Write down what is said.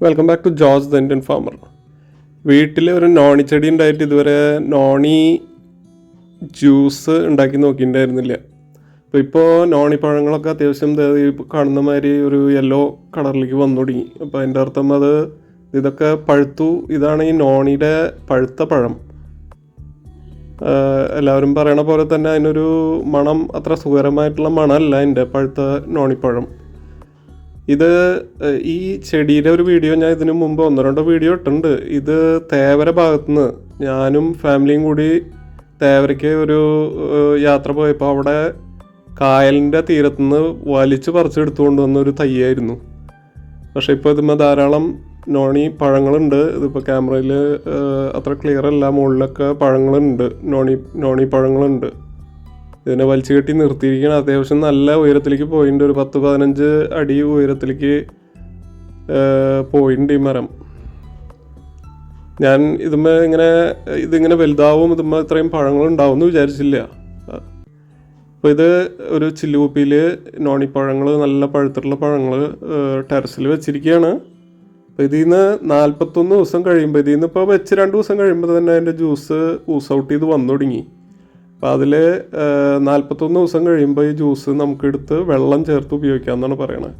Welcome back to Jose the Indian farmer വീട്ടിൽ ഒരു noni ചെടി ഉണ്ടായിട്ട് ഇതുവരെ നോണി ജ്യൂസ് ഉണ്ടാക്കി നോക്കിയിട്ടുണ്ടായിരുന്നില്ല. അപ്പോൾ ഇപ്പോൾ നോണി പഴങ്ങളൊക്കെ അത്യാവശ്യം കാണുന്ന മാതിരി ഒരു യെല്ലോ കളറിലേക്ക് വന്നു തുടങ്ങി. അപ്പോൾ അതിന്റെ അർത്ഥം അത് ഇതൊക്കെ പഴുത്തു. ഇതാണ് ഈ നോണിയുടെ പഴുത്ത പഴം. എല്ലാവരും പറയണ പോലെ തന്നെ അതിനൊരു മണം അത്ര സുഖകരമായിട്ടുള്ള മണമല്ല അതിന്റെ പഴുത്ത നോണിപ്പഴം ഇത് ഈ ചെടിയുടെ ഒരു വീഡിയോ ഞാൻ ഇതിനു മുമ്പ് ഒന്നോ രണ്ടോ വീഡിയോ ഇട്ടുണ്ട് ഇത് തേവര ഭാഗത്തുനിന്ന് ഞാനും ഫാമിലിയും കൂടി തേവരയ്ക്ക് ഒരു യാത്ര പോയപ്പോൾ അവിടെ കായലിന്റെ തീരത്തുനിന്ന് വലിച്ചു പറിച്ചെടുത്തുകൊണ്ട് വന്ന ഒരു തയ്യായിരുന്നു. പക്ഷേ ഇപ്പോൾ ഇതിന് ധാരാളം നോണി പഴങ്ങളുണ്ട്. ഇതിപ്പോൾ ക്യാമറയിൽ അത്ര ക്ലിയർ അല്ല. മുകളിലൊക്കെ പഴങ്ങളുണ്ട്. Noni noni പഴങ്ങളുണ്ട്. ഇതിനെ വലിച്ചു കെട്ടി നിർത്തിയിരിക്കണം അത്യാവശ്യം നല്ല ഉയരത്തിലേക്ക് പോയിട്ടുണ്ട് ഒരു പത്ത് പതിനഞ്ച് അടി ഉയരത്തിലേക്ക് പോയിന്റ് ഈ മരം. ഞാൻ ഇതുമ്മ ഇങ്ങനെ ഇതിങ്ങനെ വലുതാവും ഇതുമ്മ ഇത്രയും പഴങ്ങൾ ഉണ്ടാവും എന്ന് വിചാരിച്ചില്ല. അപ്പോൾ ഇത് ഒരു ചില്ലുകുപ്പിയിൽ നോണിപ്പഴങ്ങൾ നല്ല പഴുത്തിട്ടുള്ള പഴങ്ങൾ ടെറസിൽ വെച്ചിരിക്കുകയാണ്. അപ്പോൾ ഇതിൽ നിന്ന് നാൽപ്പത്തൊന്ന് ദിവസം കഴിയുമ്പോൾ ഇതിൽ നിന്ന് ഇപ്പോൾ വെച്ച് രണ്ട് ദിവസം കഴിയുമ്പോൾ തന്നെ അതിന്റെ ജ്യൂസ് ഊസ് ഔട്ട് ചെയ്ത് വന്നു തുടങ്ങി. അപ്പോൾ അതിൽ നാൽപ്പത്തൊന്ന് ദിവസം കഴിയുമ്പോൾ ഈ ജ്യൂസ് നമുക്കെടുത്ത് വെള്ളം ചേർത്ത് ഉപയോഗിക്കാം എന്നാണ് പറയണത്